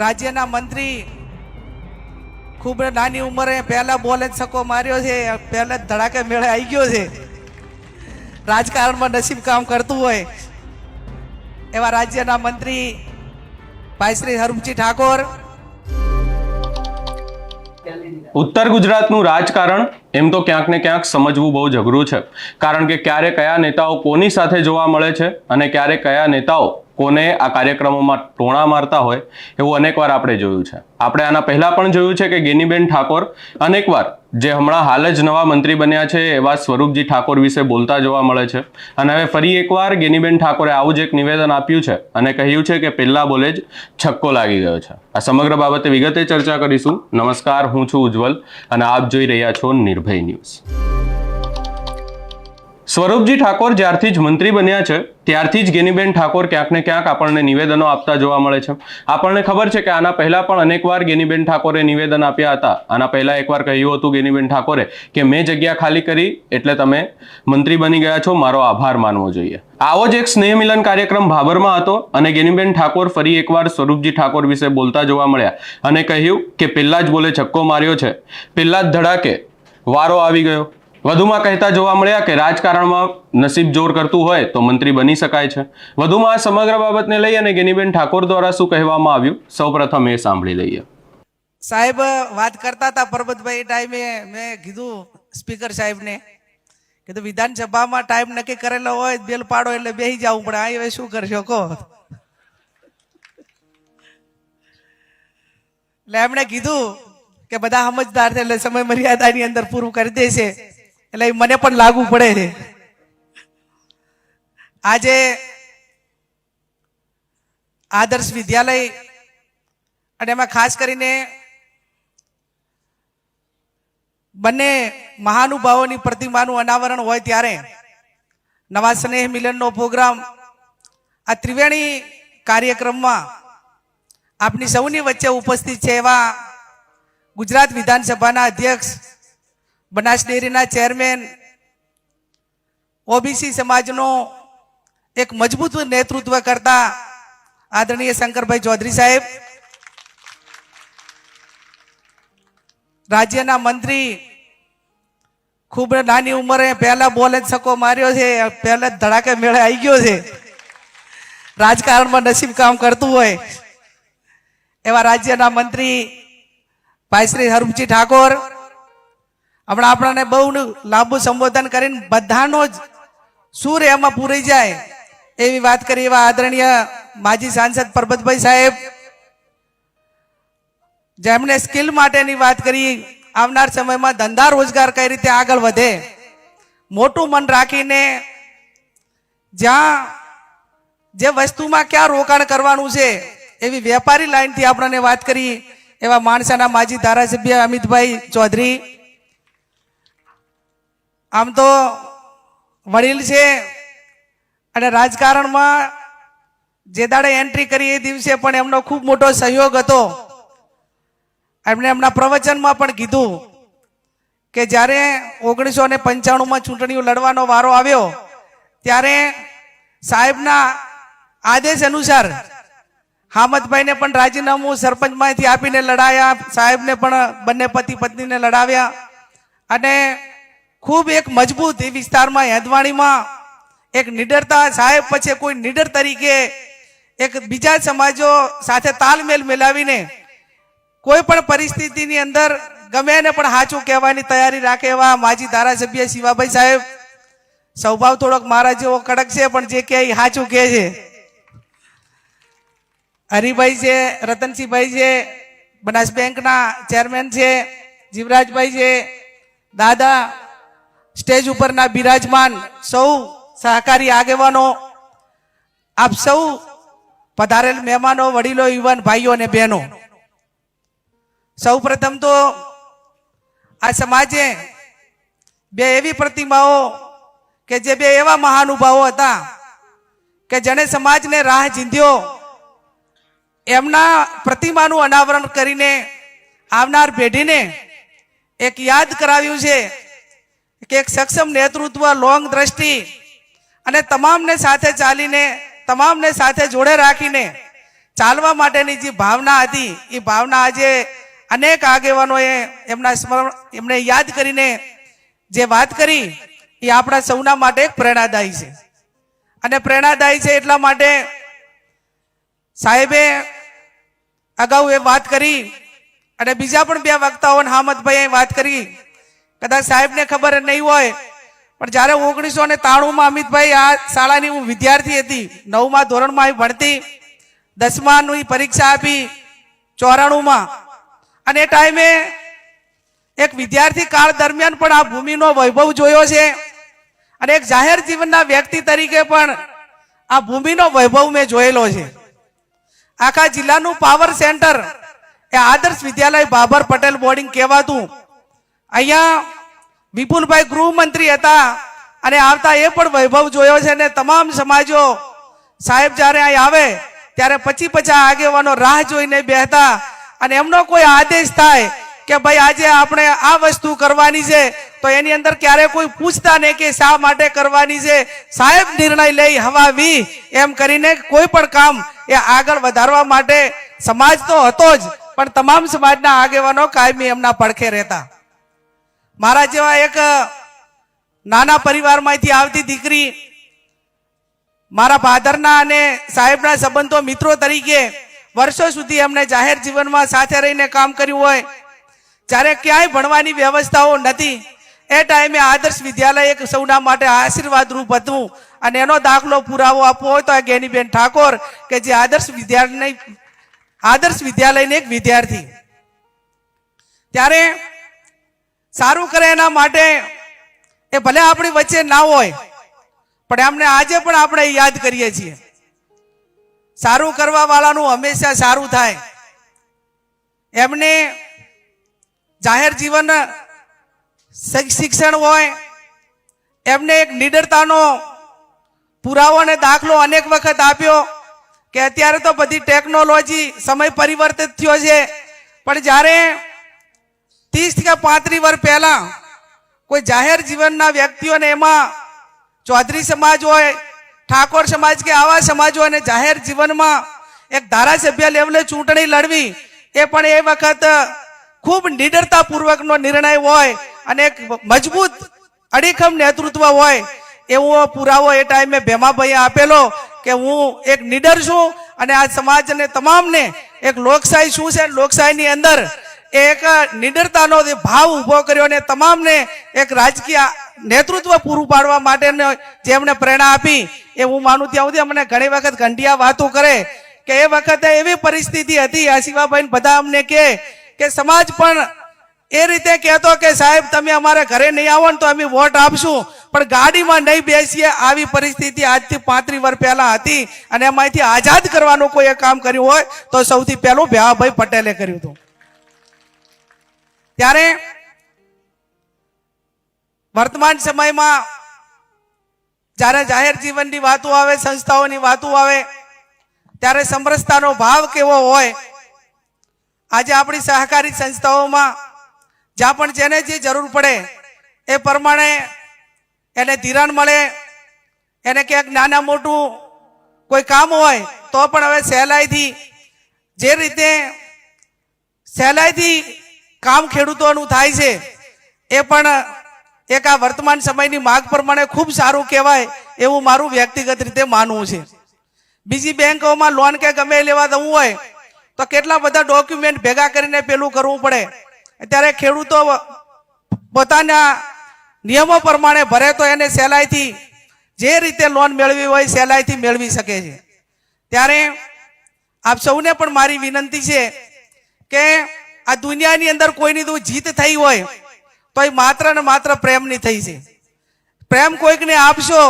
રાજ્યના મંત્રી ખૂબ નાની ઉંમરે પહેલા બોલે છક્કો માર્યો છે, પહેલા જ ધડાકે મેળે આવી ગયો છે. રાજકારણમાં નસીબ કામ કરતું હોય. એવા રાજ્યના મંત્રી ભાઈ શ્રી હરમજી ઠાકોર. ઉત્તર ગુજરાતનું રાજકારણ એમ તો ક્યાંક ને ક્યાંક સમજવું બહુ જ અઘરું છે. કારણ કે ક્યારે કયા નેતાઓ કોની સાથે જોવા મળે છે અને ક્યારે કયા નેતાઓ કોને આ કાર્યક્રમોમાં ટોણા મારતા હોય એવું અનેકવાર આપણે જોયું છે. આપણે આના પહેલાં પણ જોયું છે કે ગેનીબેન ઠાકોર અનેકવાર જે હમણાં હાલ જ નવા મંત્રી બન્યા છે એવા સ્વરૂપજી ઠાકોર વિશે બોલતા જોવા મળે છે. અને હવે ફરી એકવાર ગેનીબેન ઠાકોરે આવું જ એક નિવેદન આપ્યું છે અને કહ્યું છે કે પહેલા બોલે જ છક્કો લાગી ગયો છે. આ સમગ્ર બાબતે વિગતે ચર્ચા કરીશું. નમસ્કાર, હું છું ઉજ્જવલ અને આપ જોઈ રહ્યા છો નિર્ભય ન્યૂઝ. સ્વરૂપજી ઠાકોર જ્યારથી જ મંત્રી બન્યા છે, ત્યારથી જ ગેનીબેન ઠાકોર ક્યાંક ને ક્યાંક આપણને નિવેદનો આપતા જોવા મળે છે. આપણને ખબર છે કે આના પહેલા પણ અનેકવાર ગેનીબેન ઠાકોરે નિવેદન આપ્યા હતા. આના પહેલા એકવાર કહ્યું હતું ગેનીબેન ઠાકોરે કે મેં જગ્યા ખાલી કરી એટલે તમે મંત્રી બની ગયા છો, મારો આભાર માનવો જોઈએ. આવો જ એક સ્નેહ મિલન કાર્યક્રમ ભાભરમાં હતો અને ગેનીબેન ઠાકોર ફરી એકવાર સ્વરૂપજી ઠાકોર વિશે બોલતા જોવા મળ્યા અને કહ્યું કે પહેલા જ બોલે છક્કો માર્યો છે. પહેલા જ ધડાકે વારો આવી ગયો. વધુમાં કહેતા જોવા મળ્યા કે રાજકારણમાં નસીબ જોર કરતું હોય તો મંત્રી બની શકાય છે. વધુમાં આ સમગ્ર બાબતને લઈ અને ગેનીબેન ઠાકોર દ્વારા શું કહેવામાં આવ્યું? સૌપ્રથમ એ સાંભળી લઈએ. સાહેબ, વાત કરતા હતા પરબતભાઈ ટાઈમે મેં કીધું સ્પીકર સાહેબને કીધું વિધાનસભામાં ટાઈમ નક્કી કરેલો હોય બેલ પાડો એટલે બેસી જવું પડે. આ શું કરશો કહો? એટલે એમણે કીધું કે બધા સમજદાર છે એટલે સમય મર્યાદાની અંદર પૂરું કરી દેશે. એટલે મને પણ લાગુ પડે છે. આજે આદર્શ વિદ્યાલય અને એમાં ખાસ કરીને બંને મહાનુભાવોની પ્રતિમાનું અનાવરણ હોય ત્યારે નવા સ્નેહ મિલનનો પ્રોગ્રામ આ ત્રિવેણી કાર્યક્રમમાં આપની સૌની વચ્ચે ઉપસ્થિત છે એવા ગુજરાત વિધાનસભાના અધ્યક્ષ બનાસ ડેરીના ચેરમેન ઓબીસી સમાજનો એક મજબૂત નેતૃત્વ કરતા આદરણીય શંકરભાઈ ચૌધરી સાહેબ, રાજ્યના મંત્રી ખૂબ નાની ઉંમરે પહેલા બોલે જ છક્કો માર્યો છે, પહેલા જ ધડાકે મેળે આવી ગયો છે. રાજકારણમાં નસીબ કામ કરતું હોય. એવા રાજ્યના મંત્રી ભાઈ શ્રી હરમજી ઠાકોર હમણાં આપણાને બહુ લાંબુ સંબોધન કરીને બધાનો જ સૂર એમાં પૂરી જાય એવી વાત કરી એવા આદરણીય માજી સાંસદ પરબતભાઈ સાહેબ. જેમણે સ્કિલ માટેની વાત કરી, આવનાર સમયમાં ધંધા રોજગાર કઈ રીતે આગળ વધે, મોટું મન રાખીને જ્યાં જે વસ્તુમાં ક્યાં રોકાણ કરવાનું છે, એવી વેપારી લાઈનથી આપણને વાત કરી એવા માણસાના માજી ધારાસભ્ય અમિતભાઈ ચૌધરી. આમ તો વડીલ છે અને રાજકારણમાં જે દાડે એન્ટ્રી કરી એ દિવસે પણ એમનો ખૂબ મોટો સહયોગ હતો. એમણે એમના પ્રવચનમાં પણ કીધું કે જ્યારે ઓગણીસો ને પંચાણુંમાં ચૂંટણીઓ લડવાનો વારો આવ્યો, ત્યારે સાહેબના આદેશ અનુસાર હામદભાઈને પણ રાજીનામું સરપંચમાંથી આપીને લડાયા. સાહેબને પણ બંને પતિ પત્નીને લડાવ્યા. અને ખૂબ એક મજબૂત એ વિસ્તારમાં, હેદવાણીમાં એક નિડરતા સાહેબ પછી કોઈ નિડર તરીકે એક બીજા સમાજો સાથે તાલમેલ મેલાવીને કોઈ પણ પરિસ્થિતિની અંદર ગમે એને પણ સાચું કહેવાની તૈયારી રાખે એવા માજી ધારાસભ્ય શિવાભાઈ સાહેબ. સ્વભાવ થોડોક મારા જેવો કડક છે, પણ જે કે સાચું કહે છે. હરિભાઈ છે, રતનસિંહભાઈ છે, બનાસ બેંકના ચેરમેન છે, જીવરાજભાઈ છે, દાદા સ્ટેજ ઉપરના બિરાજમાન સૌ સહકારી આગેવાનો, આપ સૌ પધારેલ મહેમાનો, વડીલો, યુવાન ભાઈઓ અને બહેનો. સૌ પ્રથમ તો આ સમાજે બે એવી પ્રતિમાઓ કે જે બે એવા મહાનુભાવો હતા કે જેણે સમાજને રાહ ચીંધ્યો એમના પ્રતિમાનું અનાવરણ કરીને આવનાર પેઢીને એક યાદ કરાવ્યું છે. કે એક સક્ષમ નેતૃત્વ, લોંગ દ્રષ્ટિ અને તમામને સાથે ચાલીને, તમામને સાથે જોડે રાખીને ચાલવા માટેની જે ભાવના હતી, એ ભાવના આજે અનેક આગેવાનોએ એમના સ્મરણ, એમને યાદ કરીને જે વાત કરી, એ આપણા સૌના માટે એક પ્રેરણાદાયી છે. અને પ્રેરણાદાયી છે એટલા માટે સાહેબે અગાઉ એ વાત કરી અને બીજા પણ બે વક્તાઓ હામદભાઈએ વાત કરી. કદાચ સાહેબને ખબર નહીં હોય, પણ જ્યારે ઓગણીસો ને ત્રાણુંમાં અમિતભાઈ આ શાળાની હું વિદ્યાર્થી હતી, નવમા ધોરણમાં ભણતી, દસમાની પરીક્ષા આપી, ચોરાણુંમાં. અને એ ટાઈમે એક વિદ્યાર્થી કાળ દરમિયાન પણ આ ભૂમિનો વૈભવ જોયો છે. અને એક જાહેર જીવનના વ્યક્તિ તરીકે પણ આ ભૂમિનો વૈભવ મેં જોયેલો છે. આખા જિલ્લાનું પાવર સેન્ટર એ આદર્શ વિદ્યાલય બાબર પટેલ બોર્ડિંગ કહેવાતું. અહીંયા વિપુલભાઈ ગૃહમંત્રી હતા અને આવતા એ પણ વૈભવ જોયો છે અને તમામ સમાજો સાહેબ જ્યારે અહીં આવે, ત્યારે પછી પછી આગેવાનો રાહ જોઈને બેહતા અને એમનો કોઈ આદેશ થાય કે ભાઈ આજે આપણે આ વસ્તુ કરવાની છે, તો એની અંદર ક્યારે કોઈ પૂછતા નહીં કે શા માટે કરવાની છે. સાહેબ નિર્ણય લઈ હવા વી એમ કરીને કોઈ પણ કામ એ આગળ વધારવા માટે સમાજ તો હતો જ, પણ તમામ સમાજના આગેવાનો કાયમી એમના પડખે રહેતા. મારા જેવા એક નાના પરિવારમાંથી આવતી દીકરી મારા ફાધરના અને સાહેબના સંબંધો મિત્રો તરીકે વર્ષો સુધી એમને જાહેર જીવનમાં સાથે રહીને કામ કર્યું હોય. જ્યારે ક્યાંય ભણવાની વ્યવસ્થાઓ નથી, એ ટાઈમે આદર્શ વિદ્યાલય એક સૌના માટે આશીર્વાદરૂપ હતું અને એનો દાખલો પુરાવો આપવો હોય તો આ ગેનીબેન ઠાકોર કે જે આદર્શ વિદ્યાલય આદર્શ વિદ્યાલયની એક વિદ્યાર્થી. ત્યારે સારું કરે એના માટે એ ભલે આપણી વચ્ચે ના હોય, પણ એમને આજે પણ આપણે યાદ કરીએ છીએ. સારું કરવા વાળાનું હંમેશા સારું થાય. એમને જાહેર જીવન શિક- શિક્ષણ હોય, એમને એક નિડરતાનો પુરાવો અને દાખલો અનેક વખત આપ્યો કે અત્યારે તો બધી ટેકનોલોજી સમય પરિવર્તિત થયો છે, પણ જ્યારે ત્રીસ કે પાંત્રીસ વર્ષ પહેલા કોઈ જાહેર જીવનના વ્યક્તિઓને એમાં ચૌધરી સમાજ હોય, ઠાકોર સમાજ કે આવા સમાજ હોય અને જાહેર જીવનમાં એક ધારાસભ્ય લેવલે ચૂંટણી લડવી, એ પણ એ વખત ખૂબ નિડરતાપૂર્વકનો નિર્ણય હોય અને એક મજબૂત અડીખમ નેતૃત્વ હોય, એવો પુરાવો એ ટાઈમે ભેમાભાઈએ આપેલો કે હું એક નીડર છું અને આ સમાજને તમામને એક લોકશાહી શું છે? લોકશાહીની અંદર એક નિડરતાનો ભાવ ઊભો કર્યો અને તમામને એક રાજકીય નેતૃત્વ પૂરું પાડવા માટે જેમણે પ્રેરણા આપી, એ હું માનું ત્યાં સુધી અમને ઘણી વખત ઘંટિયા વાતો કરે કે એ વખતે એવી પરિસ્થિતિ હતી આ શિવાભાઈ બધા અમને કહે કે સમાજ પણ એ રીતે કહેતો કે સાહેબ તમે અમારા ઘરે નહીં આવો તો અમે વોટ આપશું. પણ ગાડીમાં નહીં બેસીએ, આવી પરિસ્થિતિ આજથી પાંત્રીસ વર્ષ પહેલા હતી અને એમાંથી આઝાદ કરવાનું કોઈ કામ કર્યું હોય તો સૌથી પહેલું ભ્યાભાઈ પટેલે કર્યું હતું. ત્યારે વર્તમાન સમયમાં જ્યારે જાહેર જીવનની વાતો આવે, સંસ્થાઓની વાતો આવે, ત્યારે સમરસતાનો ભાવ કેવો હોય, આજે આપણી સહકારી સંસ્થાઓમાં જ્યાં પણ જેને જે જરૂર પડે, એ પ્રમાણે એને ધિરાણ મળે, એને ક્યાંક નાના મોટું કોઈ કામ હોય, તો પણ હવે સહેલાઈથી જે રીતે સહેલાઈથી કામ ખેડૂતોનું થાય છે. એ પણ એક આ વર્તમાન સમયની માગ પ્રમાણે ખૂબ સારું કહેવાય એવું મારું વ્યક્તિગત રીતે માનવું છે. બીજી બેંકોમાં લોન કે ગમે લેવા દવું હોય, તો કેટલા બધા ડોક્યુમેન્ટ ભેગા કરીને પેલું કરવું પડે. ત્યારે ખેડૂતો પોતાના નિયમો પ્રમાણે ભરે તો એને સહેલાઈથી જે રીતે લોન મેળવી હોય સહેલાઈથી મેળવી શકે છે. ત્યારે આપ સૌને પણ મારી વિનંતી છે કે આ દુનિયાની અંદર કોઈની તો જીત થઈ હોય તો એ માત્ર ને માત્ર પ્રેમની થઈ છે. પ્રેમ કોઈકને આપશો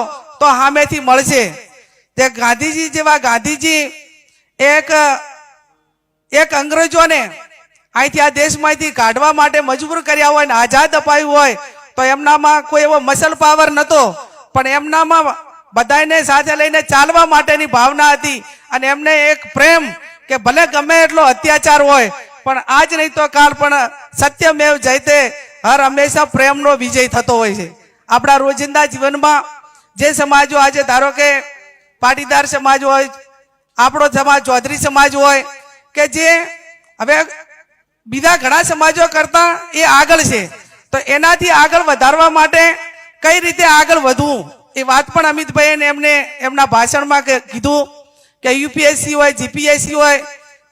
તો સામેથી મળશે. તે ગાંધીજી જેવા ગાંધીજી એક એક અંગ્રેજોને અહીંથી આ દેશમાંથી કાઢવા માટે મજબૂર કર્યા હોય ને આઝાદ અપાયું હોય, તો એમનામાં કોઈ એવો મસલ પાવર નતો, પણ એમનામાં બધાને સાથે લઈને ચાલવા માટેની ભાવના હતી. અને એમને એક પ્રેમ કે ભલે ગમે એટલો અત્યાચાર હોય પણ આજ નહીં તો કાલ પણ સત્યમેવ જયતે હર હંમેશા પ્રેમનો વિજય થતો હોય છે. આપણા રોજિંદા જીવનમાં જે સમાજો આજે ધારો કે પાટીદાર સમાજ હોય, આપણો સમાજ ચૌધરી સમાજ હોય, કે જે હવે બીજા ઘણા સમાજો કરતા એ આગળ છે. તો એનાથી આગળ વધારવા માટે કઈ રીતે આગળ વધવું? એ વાત પણ અમિતભાઈને એમને એમના ભાષણમાં કીધું કે યુપીએસસી હોય, જીપીએસસી હોય,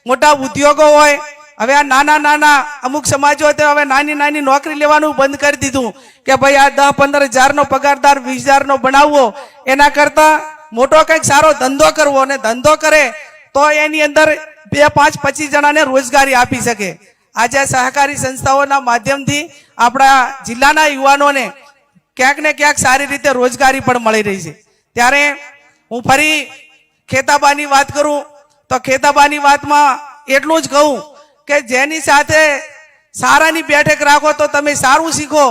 મોટા ઉદ્યોગો હોય હવે આ નાના નાના અમુક સમાજો તો હવે નાની નાની નોકરી લેવાનું બંધ કરી દીધું કે ભાઈ આ દસ પંદર હજારનો પગારદાર, વીસ હજારનો બનાવવો, એના કરતાં મોટો કંઈક સારો ધંધો કરવો અને ધંધો કરે તો એની અંદર બે, પાંચ, પચીસ જણાને રોજગારી આપી શકે. આજે સહકારી સંસ્થાઓના માધ્યમથી આપણા જિલ્લાના યુવાનોને ક્યાંક ને ક્યાંક સારી રીતે રોજગારી પણ મળી રહી છે. ત્યારે હું ફરી ખેતાબાની વાત કરું તો ખેતાબાની વાતમાં એટલું જ કહું કે જેની સાથે સારાની બેઠક રાખો તો તમે સારું શીખો.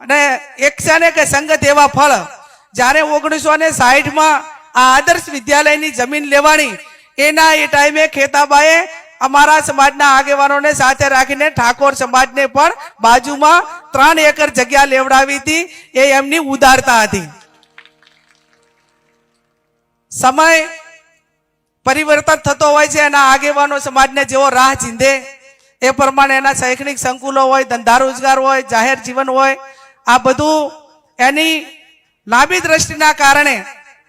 અને એક છે ને કે સંગત એવા ફળ. જ્યારે ઓગણીસો ને સાહીઠમાં આ આદર્શ વિદ્યાલયની જમીન લેવાની એના એ ટાઈમે ખેતાબાએ અમારા સમાજના આગેવાનોને સાથે રાખીને ઠાકોર સમાજને પણ બાજુમાં ત્રણ એકર જગ્યા લેવડાવી હતી, એ એમની ઉદારતા હતી. સમય પરિવર્તન થતો હોય છે, એના આગેવાનો સમાજને જેવો રાહ ચીંધે. એ પ્રમાણે એના શૈક્ષણિક સંકુલો હોય, ધંધા રોજગાર હોય, જાહેર જીવન હોય, આ બધું એની લાંબી દ્રષ્ટિના કારણે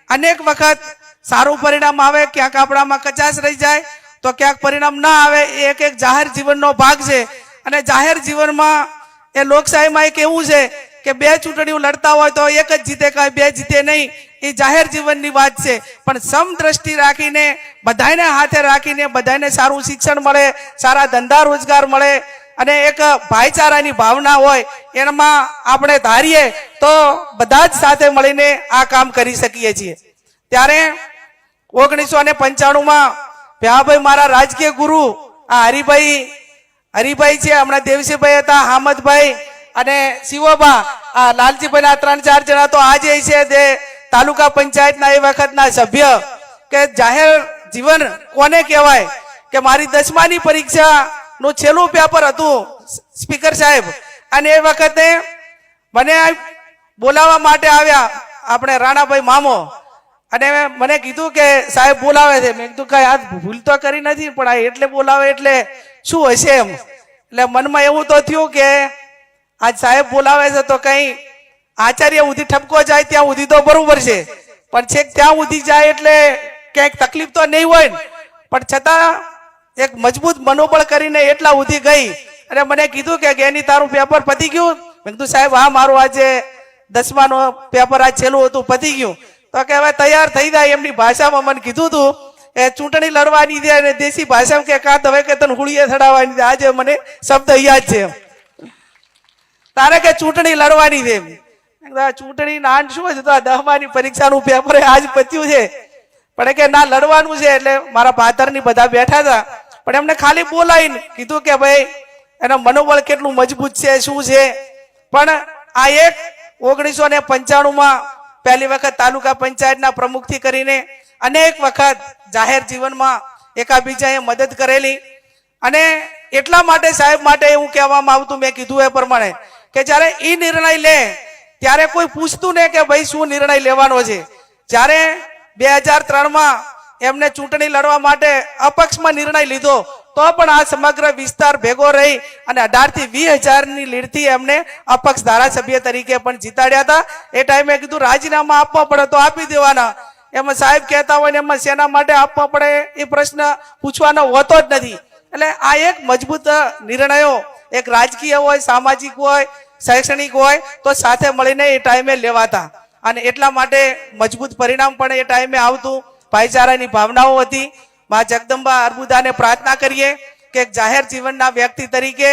અનેક વખત સારું પરિણામ આવે, ક્યાંક આપણામાં કચાશ રહી જાય, તો ક્યાંક પરિણામ ના આવે, એ એક એક જાહેર જીવનનો ભાગ છે. અને જાહેર જીવનમાં એ લોકશાહીમાં એક એવું છે કે બે ચૂંટણીઓ લડતા હોય તો એક જ જીતે, કાંઈ બે જીતે નહીં. એ જાહેર જીવનની વાત છે. પણ સમદ્રષ્ટિ રાખીને બધાને હાથે રાખીને બધાને સારું શિક્ષણ મળે, સારા ધંધા રોજગાર મળે અને એક ભાઈચારાની ભાવના હોય, એમાં આપણે ધારીએ તો બધા જ સાથે મળીને આ કામ કરી શકીએ છીએ. ત્યારે ઓગણીસો ને પંચાણુંમાં ભ્યાભાઈ મારા રાજકીય ગુરુ, આ હરિભાઈ હરિભાઈ છે, હમણાં દેવસીભાઈ હતા, હામદભાઈ અને શિવોબા આ લાલજીભાઈ ના ત્રણ ચાર જણા તો આજે છે તે તાલુકા પંચાયતના એ વખતના સભ્ય કે જાહેર જીવન કોને કહેવાય? કે મારી દસમાની પરીક્ષા નું છેલ્લું પેપર હતું સ્પીકર સાહેબ. અને એ વખતે મને બોલાવવા માટે આવ્યા આપણે રાણાભાઈ મામો. અને મને કીધું કે સાહેબ બોલાવે છે. મેં કીધું કઈ આ ભૂલ તો કરી નથી, પણ આ એટલે બોલાવે એટલે શું હશે એમ? એટલે મનમાં એવું તો થયું કે આજ સાહેબ બોલાવે છે તો કઈ આચાર્ય સુધી ઠપકો જાય ત્યાં ઉધી તો બરોબર છે. પણ છેક ત્યાં ઉધી જાય એટલે ક્યાંક તકલીફ તો નહીં હોય પણ છતાં એક મજબૂત મનોબળ કરીને એટલા ઉધી ગઈ. અને મને કીધું કે એની તારું પેપર પતી ગયું? મેં કીધું, સાહેબ, હા, મારું આજે દસમાનો પેપર આ છેલ્લું હતું, પતી ગયું. તો કે હવે તૈયાર થઈ જાય એમની ભાષામાં. મને કીધું હતું એ ચૂંટણી લડવાની છે અને દેશી ભાષામાં કે કાં હવે કે તને હુળીએ ચડાવવાની છે. આજે મને શબ્દ યાદ છે તારે કે ચૂંટણી લડવાની છે ચૂંટણી ના શું છે? તો આ દહમાની પરીક્ષાનું પેપર આજ પત્યું છે. પણ કે ના, લડવાનું છે એટલે મારા પાથરની બધા બેઠા હતા. પણ એમને ખાલી બોલાવીને કીધું કે ભાઈ, એનો મનોબળ કેટલું મજબૂત છે, શું છે? પણ આ એક ઓગણીસો ને પંચાણુંમાં પહેલી વખત તાલુકા પંચાયતના પ્રમુખથી કરીને અનેક વખત જાહેર જીવનમાં એકાબીજાએ મદદ કરેલી. અને એટલા માટે સાહેબ માટે એવું કહેવામાં આવતું, મેં કીધું એ પ્રમાણે, કે જ્યારે એ નિર્ણય લે ત્યારે કોઈ પૂછતું ને કે ભાઈ શું નિર્ણય લેવાનો છે. જ્યારે બે હજાર ત્રણમાં એમને ચૂંટણી લડવા માટે અપક્ષમાં નિર્ણય લીધો, તો પણ આ સમગ્ર વિસ્તાર ભેગો રહી અને અઢારથી વીસ હજારની લીડથી એમને અપક્ષ ધારાસભ્ય તરીકે પણ જીતાડ્યા હતા. એ ટાઈમે કીધું, રાજીનામા આપવા પડે તો આપી દેવાના. એમાં સાહેબ કહેતા હોય એમાં શેના માટે આપવા પડે એ પ્રશ્ન પૂછવાનો હોતો જ નથી. એટલે આ એક મજબૂત નિર્ણયો, એક રાજકીય હોય, સામાજિક હોય શૈક્ષણિક હોય તો સાથે મળીને એ ટાઈમે લેવાતા. અને એટલા માટે મજબૂત પરિણામ પણ એ ટાઈમે આવતું. ભાઈચારાની ભાવનાઓ હતી મા જગદંબા અર્બુદાને પ્રાર્થના કરીએ કે જાહેર જીવનના વ્યક્તિ તરીકે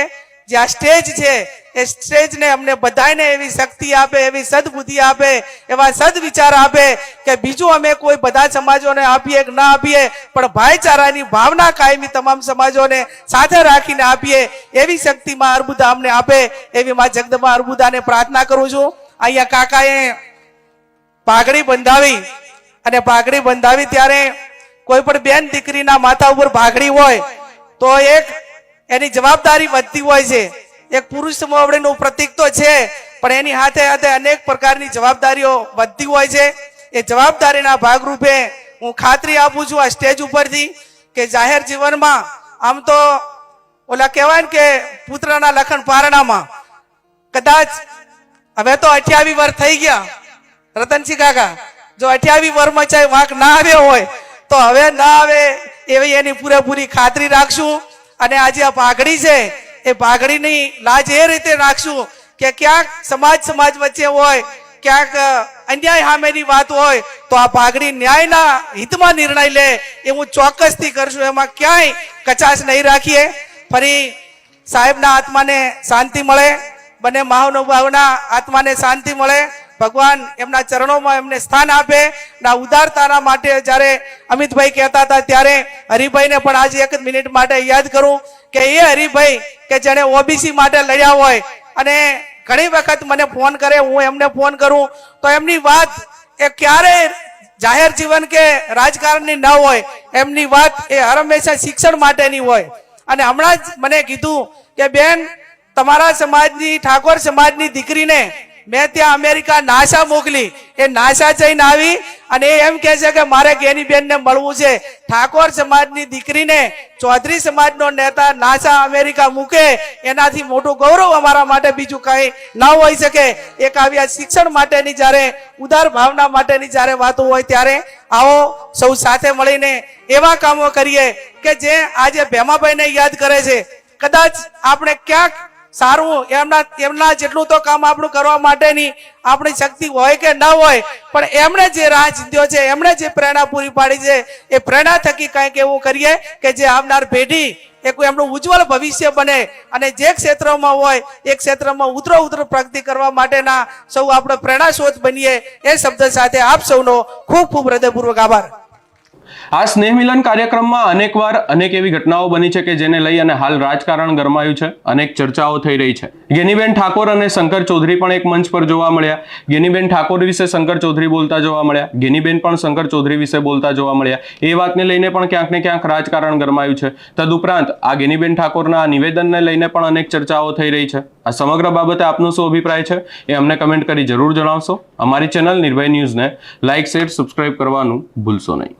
જે આ સ્ટેજ છે, એ સ્ટેજને અમને બધાને એવી શક્તિ આપે, એવી સદબુદ્ધિ આપે, એવા સદવિચાર આપે કે બીજું અમે કોઈ બધા સમાજોને આપીએ કે ના આપીએ, પણ ભાઈચારાની ભાવના કાયમી તમામ સમાજોને સાથે રાખીને આપીએ, એવી શક્તિમાં અર્બુદા અમને આપે, એવી માં જગદંબા અર્બુદાને પ્રાર્થના કરું છું. અહીંયા કાકાએ પાઘડી બંધાવી અને પાઘડી બંધાવી ત્યારે કોઈ પણ બેન દીકરીના માથા ઉપર પાઘડી હોય, તો એક એની જવાબદારી વધતી હોય છે. એક પુરુષ મોવડીનું પ્રતિક તો છે, પણ એની હાથે હાથે અનેક પ્રકારની જવાબદારીઓ વધતી હોય છે. એ જવાબદારીના ભાગરૂપે હું ખાતરી આપું છું આ સ્ટેજ ઉપરથી કે જાહેર જીવનમાં આમ તો ઓલા કહેવાય ને કે પુત્રના લખન પારણામાં કદાચ હવે તો અઠ્યાવી વર્ષ થઈ ગયા. રતનસિંહ કાકા, જો અઠ્યાવી વર્ષમાં ચાહે વાંક ના આવ્યો હોય, તો હવે ના આવે એવી એની પૂરેપૂરી ખાતરી રાખશું. અને આજે આ પાઘડી છે, એ પાઘડીની લાજ એ રીતે રાખશું કે ક્યાંક સમાજ સમાજ વચ્ચે હોય, ક્યાંક અન્યાય સામેની વાત હોય, તો આ પાઘડી ન્યાયના હિતમાં નિર્ણય લે એ હું ચોક્કસથી કરશું. એમાં ક્યાંય કચાશ નહીં રાખીએ. ફરી સાહેબના આત્માને શાંતિ મળે, બંને મહાનુભાવના આત્માને શાંતિ મળે. ભગવાન એમના ચરણોમાં એમને સ્થાન આપે ના ઉદારતાના માટે જ્યારે અમિતભાઈ કહેતા હતા ત્યારે હરિભાઈને પણ આજે એક મિનિટ માટે યાદ કરું કે એ હરિભાઈ કે જેણે ઓબીસી માટે લડ્યા હોય અને ઘણી વખત મને ફોન કરે, હું એમને ફોન કરું, તો એમની વાત એ ક્યારેય જાહેર જીવન કે રાજકારણની ન હોય. એમની વાત એ હંમેશા શિક્ષણ માટેની હોય. અને હમણાં જ મને કીધું કે બેન, તમારા સમાજની, ઠાકોર સમાજની દીકરીને મેં ત્યાં અમેરિકા નાસા મોકલી. એ નાસા જઈને આવી અને એ એમ કહે છે કે મારે ગેનીબેનને મળવું છે. ઠાકોર સમાજની દીકરીને ચૌધરી સમાજનો નેતા નાસા અમેરિકા મૂકે. એનાથી મોટું ગૌરવ અમારા માટે બીજું કઈ ન હોઈ શકે. એક આવી શિક્ષણ માટેની જ્યારે, ઉદાર ભાવના માટેની જ્યારે વાતો હોય ત્યારે આવો સૌ સાથે મળીને એવા કામો કરીએ કે જે આજે ભેમાભાઈને યાદ કરે છે. કદાચ આપણે ક્યાંક સારું, એમના એમના જેટલું તો કામ આપણું કરવા માટેની આપણી શક્તિ હોય કે ન હોય, પણ એમણે જે રાહ ચીધ્યો છે, એમણે જે પ્રેરણા પૂરી પાડી છે, એ પ્રેરણા થકી કંઈક એવું કરીએ કે જે આવનાર પેઢી એ કોઈ એમનું ઉજ્જવળ ભવિષ્ય બને અને જે ક્ષેત્રમાં હોય, એ ક્ષેત્રમાં ઉતરો ઉતરો પ્રગતિ કરવા માટેના સૌ આપણે પ્રેરણા સ્ત્રોત બનીએ, એ શબ્દ સાથે આપ સૌનો ખૂબ ખૂબ હૃદયપૂર્વક આભાર. આ સ્નેહ મિલન કાર્યક્રમમાં અનેકવાર અનેક એવી ઘટનાઓ બની છે કે જેને લઈ અને હાલ રાજકારણ ગરમાયું છે. અનેક ચર્ચાઓ થઈ રહી છે. ગેનીબેન ઠાકોર અને શંકર ચૌધરી પણ એક મંચ પર જોવા મળ્યા. ગેનીબેન ઠાકોર વિશે શંકર ચૌધરી બોલતા જોવા મળ્યા. ગેનીબેન પણ શંકર ચૌધરી વિશે બોલતા જોવા મળ્યા. એ વાતને લઈને પણ ક્યાંક ને ક્યાંક રાજકારણ ગરમાયું છે. તદુપરાંત આ ગેનીબેન ઠાકોરના આ નિવેદનને લઈને પણ અનેક ચર્ચાઓ થઈ રહી છે. આ સમગ્ર બાબતે આપનો શું અભિપ્રાય છે એ અમને કમેન્ટ કરી જરૂર જણાવશો. અમારી ચેનલ નિર્ભય ન્યૂઝને લાઇક શેર, સબસ્ક્રાઇબ કરવાનું ભૂલશો નહીં.